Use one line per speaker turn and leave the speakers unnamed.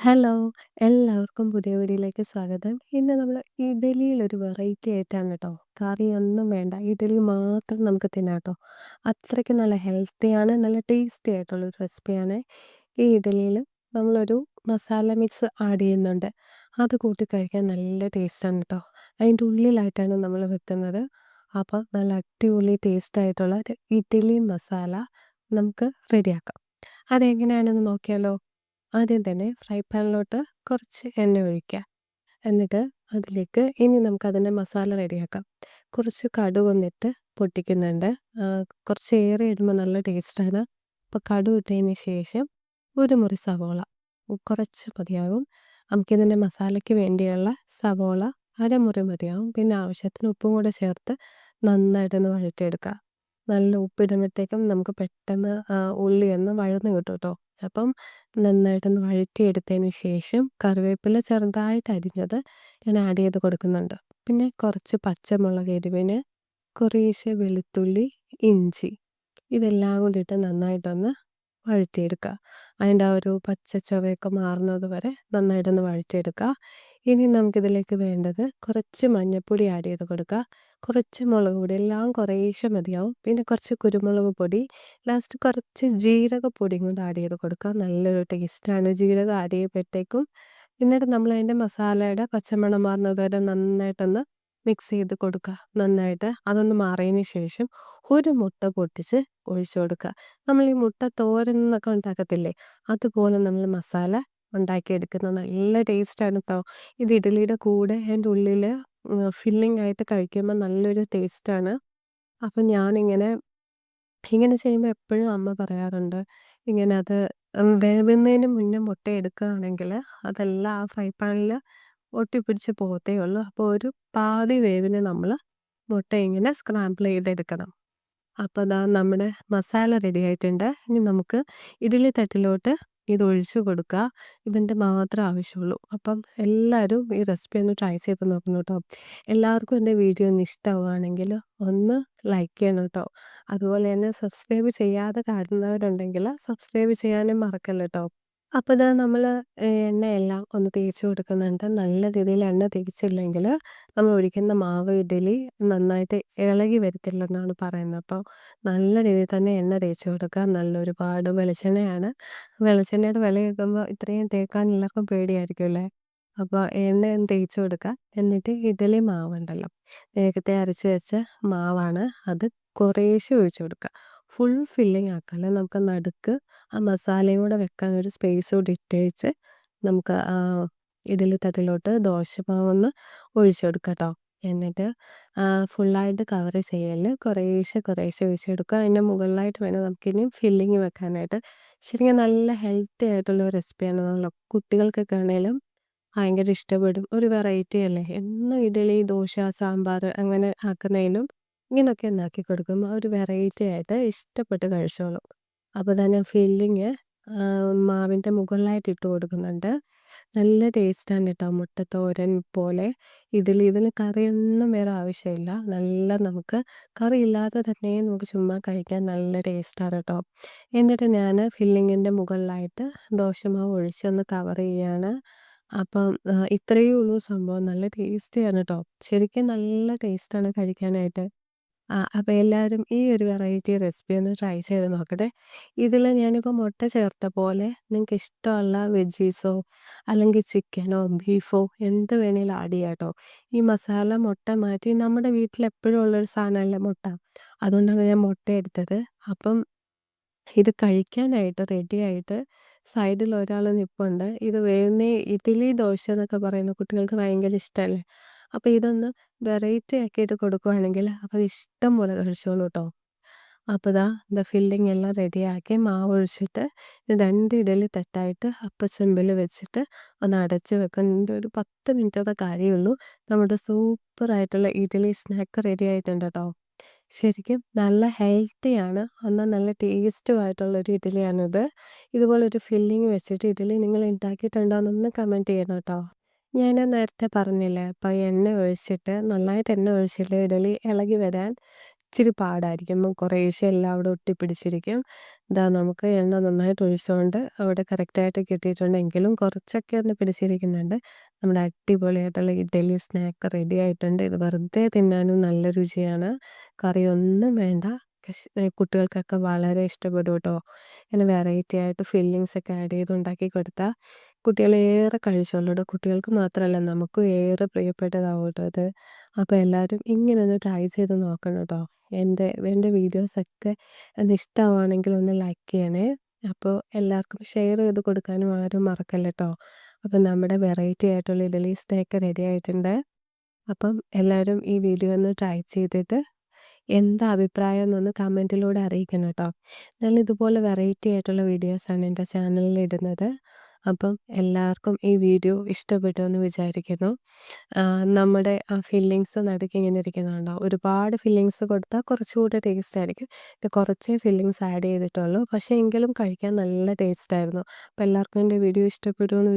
Hello! എല്ലാവർക്കും പുതിയ വീഡിയോയിലേക്ക് സ്വാഗതം. ഇന്ന് നമ്മൾ ഇഡലിയിലൊരു വെറൈറ്റി ആയിട്ടാണ് കേട്ടോ. കറിയൊന്നും വേണ്ട. ഇഡലി മാത്രം നമുക്ക് തിന്നാം ട്ടോ. അത്രയ്ക്ക് നല്ല ഹെൽത്തിയാണ്. നല്ല ടേസ്റ്റി ആയിട്ടുള്ളൊരു റെസിപ്പിയാണ്. ഈ ഇഡലിയിൽ നമ്മളൊരു മസാല മിക്സ് ആഡ് ചെയ്യുന്നുണ്ട്. അത് കൂട്ടി കഴിക്കാൻ നല്ല ടേസ്റ്റാണ് ട്ടോ. അതിന്റെ ഉള്ളിലായിട്ടാണ് നമ്മൾ വെക്കുന്നത്. അപ്പോൾ നല്ല അടിപൊളി ടേസ്റ്റ് ആയിട്ടുള്ള ഒരു ഇഡലി മസാല നമുക്ക് റെഡിയാക്കാം. അതെങ്ങനെയാണെന്ന് നോക്കിയാലോ? ആദ്യം തന്നെ ഫ്രൈ പാനിലോട്ട് കുറച്ച് എണ്ണ ഒഴിക്കുക. എന്നിട്ട് അതിലേക്ക് ഇനി നമുക്കതിന്റെ മസാല റെഡിയാക്കാം. കുറച്ച് കടുകൊന്നിട്ട് പൊട്ടിക്കുന്നുണ്ട്. കുറച്ച് ഏറെ ഇടുമ്പോൾ നല്ല ടേസ്റ്റാണ്. അപ്പോൾ കടുക് ഇട്ടതിന് ശേഷം ഒരു മുറി സവോള കുറച്ച് മതിയാകും. നമുക്കിതിന്റെ മസാലയ്ക്ക് വേണ്ടിയുള്ള സവോള അരമുറി മതിയാവും. പിന്നെ ആവശ്യത്തിന് ഉപ്പും കൂടെ ചേർത്ത് നന്നായിട്ടൊന്ന് വഴറ്റിയെടുക്കുക. നല്ല ഉപ്പിടുമ്പോഴത്തേക്കും നമുക്ക് പെട്ടെന്ന് ഉള്ളി ഒന്ന് വഴന്ന് കിട്ടും ട്ടോ. അപ്പം നന്നായിട്ടൊന്ന് വഴറ്റിയെടുത്തതിന് ശേഷം കറിവേപ്പില ചെറുതായിട്ട് അരിഞ്ഞത് ഞാൻ ആഡ് ചെയ്ത് കൊടുക്കുന്നുണ്ട്. പിന്നെ കുറച്ച് പച്ചമുളക് എരിവിന്, കുറേശ്ശെ വെളുത്തുള്ളി, ഇഞ്ചി ഇതെല്ലാം കൂടി ഇട്ട് നന്നായിട്ടൊന്ന് വഴറ്റിയെടുക്കുക. അതിന്റെ ആ ഒരു പച്ച ചുവയൊക്കെ മാറുന്നത് വരെ നന്നായിട്ടൊന്ന് വഴറ്റിയെടുക്കുക. ഇനി നമുക്കിതിലേക്ക് വേണ്ടത് കുറച്ച് മഞ്ഞൾപ്പൊടി ആഡ് ചെയ്ത് കൊടുക്കുക. കുറച്ച് മുളക് പൊടി എല്ലാം കുറേശ്ശെ മതിയാവും. പിന്നെ കുറച്ച് കുരുമുളക് പൊടി, ലാസ്റ്റ് കുറച്ച് ജീരകപ്പൊടിയും കൂടെ ആഡ് ചെയ്ത് കൊടുക്കുക. നല്ലൊരു ടേസ്റ്റാണ് ജീരകം ആഡ് ചെയ്യുമ്പോഴത്തേക്കും. എന്നിട്ട് നമ്മൾ അതിന്റെ മസാലയുടെ പച്ചമണം മാറുന്നത് വരെ നന്നായിട്ടൊന്ന് മിക്സ് ചെയ്ത് കൊടുക്കുക. നന്നായിട്ട് അതൊന്ന് മാറിയതിന് ശേഷം ഒരു മുട്ട പൊട്ടിച്ച് ഒഴിച്ച് കൊടുക്കുക. നമ്മൾ ഈ മുട്ട തോരൻ എന്നൊക്കെ ഉണ്ടാക്കത്തില്ലേ? അതുപോലെ നമ്മൾ മസാല ഉണ്ടാക്കിയെടുക്കുന്നത് നല്ല ടേസ്റ്റാണ് കേട്ടോ ഇത് ഇഡ്ഡലിയുടെ കൂടെ അതിന്റെ ഉള്ളിൽ ഫില്ലിംഗ് ആയിട്ട് കഴിക്കുമ്പോൾ നല്ലൊരു ടേസ്റ്റാണ്. അപ്പം ഞാനിങ്ങനെ ഇങ്ങനെ ചെയ്യുമ്പോൾ എപ്പോഴും അമ്മ പറയാറുണ്ട്. ഇങ്ങനെ അത് വേവുന്നതിന് മുന്നേ മുട്ട എടുക്കുകയാണെങ്കിൽ അതെല്ലാം ആ ഫ്രൈ പാനിൽ ഒട്ടിപ്പിടിച്ച് പോകത്തേ ഉള്ളൂ. അപ്പോൾ ഒരു പാതി വേവിന് നമ്മൾ മുട്ട ഇങ്ങനെ സ്ക്രാമ്പിൾ ചെയ്തെടുക്കണം. അപ്പോൾ അതാ നമ്മുടെ മസാല റെഡി ആയിട്ടുണ്ട്. ഇനി നമുക്ക് ഇഡ്ഡലി തട്ടിലോട്ട് ഇത് ഒഴിച്ച് കൊടുക്കുക. ഇതിന്റെ മാത്രം ആവശ്യമുള്ളൂ. അപ്പം എല്ലാവരും ഈ റെസിപ്പി ഒന്ന് ട്രൈ ചെയ്ത് നോക്കണം കേട്ടോ എല്ലാവർക്കും എന്റെ വീഡിയോ ഒന്ന് ഇഷ്ടമാവുകയാണെങ്കിൽ ഒന്ന് ലൈക്ക് ചെയ്യണം കേട്ടോ അതുപോലെ തന്നെ സബ്സ്ക്രൈബ് ചെയ്യാതെ കാണുന്നവരുണ്ടെങ്കിൽ സബ്സ്ക്രൈബ് ചെയ്യാനും മറക്കല്ലോ ട്ടോ. അപ്പോൾ നമ്മൾ എണ്ണയെല്ലാം ഒന്ന് തേച്ച് കൊടുക്കുന്നുണ്ട്. നല്ല രീതിയിൽ എണ്ണ തേച്ചില്ലെങ്കിൽ നമ്മൾ ഒഴിക്കുന്ന മാവ് ഇഡലി നന്നായിട്ട് ഇളകി വരത്തില്ലെന്നാണ് പറയുന്നത്. അപ്പോൾ നല്ല രീതിയിൽ തന്നെ എണ്ണ തേച്ച് കൊടുക്കുക. നല്ല ഒരുപാട് വെളിച്ചെണ്ണയാണ്. വെളിച്ചെണ്ണയുടെ വില കേൾക്കുമ്പോൾ ഇത്രയും തേക്കാൻ എല്ലാവർക്കും പേടിയായിരിക്കും അല്ലേ? അപ്പോൾ എണ്ണ ഒന്ന് തേച്ച് കൊടുക്കുക. എന്നിട്ട് ഇഡലി മാവുണ്ടല്ലോ, നേരത്തെ അരച്ച് വെച്ച മാവാണ്. അത് കുറേശ്ശെ ഒഴിച്ച് കൊടുക്കുക. ഫുൾ ഫില്ലിംഗ് ആക്കല്ല. നമുക്ക് നടുക്ക് ആ മസാലയും കൂടെ വെക്കാൻ ഒരു സ്പേസ് കൂടി ഇട്ടേച്ച് നമുക്ക് ആ ഇഡലി തട്ടിലോട്ട് ദോശമാവൊന്ന് ഒഴിച്ച് കൊടുക്കാം കേട്ടോ എന്നിട്ട് ഫുള്ളായിട്ട് കവർ ചെയ്യൽ കുറേശ്ശെ കുറേശ്ശെ ഒഴിച്ച് കൊടുക്കുക. അതിന്റെ മുകളിലായിട്ട് വേണം നമുക്കിനി ഫില്ലിംഗ് വെക്കാനായിട്ട്. ശരിക്കും നല്ല ഹെൽത്തി ആയിട്ടുള്ള റെസിപ്പിയാണ്. നല്ല കുട്ടികൾക്കൊക്കെ ആണെങ്കിലും ഭയങ്കര ഇഷ്ടപ്പെടും. ഒരു വെറൈറ്റി അല്ലേ? എന്നും ഇഡലി, ദോശ, സാമ്പാർ അങ്ങനെ ആക്കുന്നതിലും ഇങ്ങനെയൊക്കെ ഉണ്ടാക്കി കൊടുക്കുമ്പോൾ ഒരു വെറൈറ്റി ആയിട്ട് ഇഷ്ടപ്പെട്ട് കഴിച്ചോളും. അപ്പോൾ തന്നെ ഫില്ലിങ് മാവിന്റെ മുകളിലായിട്ട് ഇട്ട് കൊടുക്കുന്നുണ്ട്. നല്ല ടേസ്റ്റാണ് ട്ടോ. മുട്ടത്തോരൻ പോലെ ഇതിൽ ഇതിന് കറിയൊന്നും വേറെ ആവശ്യമില്ല. നല്ല നമുക്ക് കറി ഇല്ലാതെ തന്നെ നമുക്ക് ചുമ്മാ കഴിക്കാൻ നല്ല ടേസ്റ്റാണ് കേട്ടോ എന്നിട്ട് ഞാൻ ഫില്ലിങ്ങിന്റെ മുകളിലായിട്ട് ദോശമാവ് ഒഴിച്ച് ഒന്ന് കവർ ചെയ്യാണ്. അപ്പം ഇത്രയേ ഉള്ളൂ സംഭവം. നല്ല ടേസ്റ്റിയാണ് കേട്ടോ ശരിക്കും നല്ല ടേസ്റ്റാണ് കഴിക്കാനായിട്ട്. അപ്പോൾ എല്ലാവരും ഈ ഒരു വെറൈറ്റി റെസിപ്പി ഒന്ന് ട്രൈ ചെയ്ത് നോക്കട്ടെ. ഇതിൽ ഞാനിപ്പോൾ മുട്ട ചേർത്ത പോലെ നിങ്ങൾക്ക് ഇഷ്ടമുള്ള വെജീസോ അല്ലെങ്കിൽ ചിക്കനോ ബീഫോ എന്ത് വേണേലും ആഡ് ചെയ്യാം കേട്ടോ. ഈ മസാല മുട്ട മാറ്റി നമ്മുടെ വീട്ടിൽ എപ്പോഴും ഉള്ളൊരു സാധനമല്ലേ മുട്ട. അതുകൊണ്ടാണ് ഞാൻ മുട്ട എടുത്തത്. അപ്പം ഇത് കഴിക്കാനായിട്ട് റെഡിയായിട്ട് സൈഡിൽ ഒരാൾ നിപ്പുണ്ട് ഇത് വേവുന്ന ഇഡ്ഡലി, ദോശ എന്നൊക്കെ പറയുന്ന കുട്ടികൾക്ക് ഭയങ്കര ഇഷ്ടമല്ലേ? അപ്പോൾ ഇതൊന്ന് വെറൈറ്റി ആക്കിയിട്ട് കൊടുക്കുകയാണെങ്കിൽ അവർ ഇഷ്ടം പോലെ കഴിച്ചോളൂ കേട്ടോ അപ്പോൾ ഇതാ ദ ഫില്ലിംഗ് എല്ലാം റെഡിയാക്കി മാവ് ഒഴിച്ചിട്ട് രണ്ട് ഇഡലി തട്ടായിട്ട് അപ്പച്ചെമ്പിൽ വെച്ചിട്ട് ഒന്ന് അടച്ച് വെക്കുന്ന ഒരു 10 മിനിറ്റത്തെ കാര്യമുള്ളൂ. നമ്മുടെ സൂപ്പറായിട്ടുള്ള ഇഡലി സ്നാക്ക് റെഡി ആയിട്ടുണ്ട് കേട്ടോ ശരിക്കും നല്ല ഹെൽത്തിയാണ്. എന്നാൽ നല്ല ടേസ്റ്റും ഒരു ഇഡലിയാണിത്. ഇതുപോലൊരു ഫില്ലിംഗ് വെച്ചിട്ട് ഇഡലി നിങ്ങൾ ഉണ്ടാക്കിയിട്ടുണ്ടോ എന്നൊന്ന് കമന്റ് ചെയ്യണം ട്ടോ. ഞാൻ നേരത്തെ പറഞ്ഞില്ലേ അപ്പോൾ എണ്ണ ഒഴിച്ചിട്ട് നന്നായിട്ട് എണ്ണ ഒഴിച്ചിട്ട് ഇഡലി ഇളകി വരാൻ ഇച്ചിരി പാടായിരിക്കും. കുറേശ്ശെ എല്ലാം അവിടെ ഒട്ടിപ്പിടിച്ചിരിക്കും. ഇതാ നമുക്ക് എണ്ണ നന്നായിട്ട് ഒഴിച്ചുകൊണ്ട് അവിടെ കറക്റ്റായിട്ട് കിട്ടിയിട്ടുണ്ട്. എങ്കിലും കുറച്ചൊക്കെ ഒന്ന് പിടിച്ചിരിക്കുന്നുണ്ട്. നമ്മുടെ അടിപൊളിയായിട്ടുള്ള ഇഡലി സ്നാക്ക് റെഡി ആയിട്ടുണ്ട്. ഇത് വെറുതെ തിന്നാനും നല്ല രുചിയാണ്. കറിയൊന്നും വേണ്ട. കുട്ടികൾക്കൊക്കെ വളരെ ഇഷ്ടപ്പെടും കേട്ടോ. ഇങ്ങനെ വെറൈറ്റി ആയിട്ട് ഫില്ലിങ്സ് ഒക്കെ ആഡ് ചെയ്ത് ഉണ്ടാക്കി കൊടുത്താൽ കുട്ടികൾ ഏറെ കഴിച്ചോളൂ കുട്ടികൾക്ക് മാത്രമല്ല നമുക്കും ഏറെ പ്രിയപ്പെട്ടതാവും കേട്ടോ അത് അപ്പോൾ എല്ലാവരും ഇങ്ങനെ ഒന്ന് ട്രൈ ചെയ്ത് നോക്കണം കേട്ടോ എന്റെ എന്റെ വീഡിയോസൊക്കെ ഇഷ്ടമാണെങ്കിൽ ഒന്ന് ലൈക്ക് ചെയ്യണേ. അപ്പോൾ എല്ലാവർക്കും ഷെയർ ചെയ്ത് കൊടുക്കാനും ആരും മറക്കല്ല കേട്ടോ അപ്പം നമ്മുടെ വെറൈറ്റി ആയിട്ടുള്ള ഇഡലി സ്നാക്ക് റെഡി ആയിട്ടുണ്ട്. അപ്പം എല്ലാവരും ഈ വീഡിയോ ഒന്ന് ട്രൈ ചെയ്തിട്ട് എന്താ അഭിപ്രായം എന്നൊന്ന് കമന്റിലൂടെ അറിയിക്കണം കേട്ടോ ഞാൻ ഇതുപോലെ വെറൈറ്റി ആയിട്ടുള്ള വീഡിയോസാണ് എന്റെ ചാനലിൽ ഇടുന്നത്. അപ്പം എല്ലാവർക്കും ഈ വീഡിയോ ഇഷ്ടപ്പെട്ടു എന്ന് വിചാരിക്കുന്നു. നമ്മുടെ ആ ഫില്ലിങ്സ് നടുക്ക് ഇങ്ങനെ ഇരിക്കുന്നുണ്ടാവും ഒരുപാട് ഫില്ലിങ്സ് കൊടുത്താൽ കുറച്ചുകൂടെ ടേസ്റ്റ് ആയിരിക്കും. കുറച്ചേ ഫില്ലിങ്സ് ആഡ് ചെയ്തിട്ടുള്ളൂ. പക്ഷേ എങ്കിലും കഴിക്കാൻ നല്ല ടേസ്റ്റ് ആയിരുന്നു. അപ്പോൾ എല്ലാവർക്കും എന്റെ വീഡിയോ ഇഷ്ടപ്പെട്ടു എന്ന്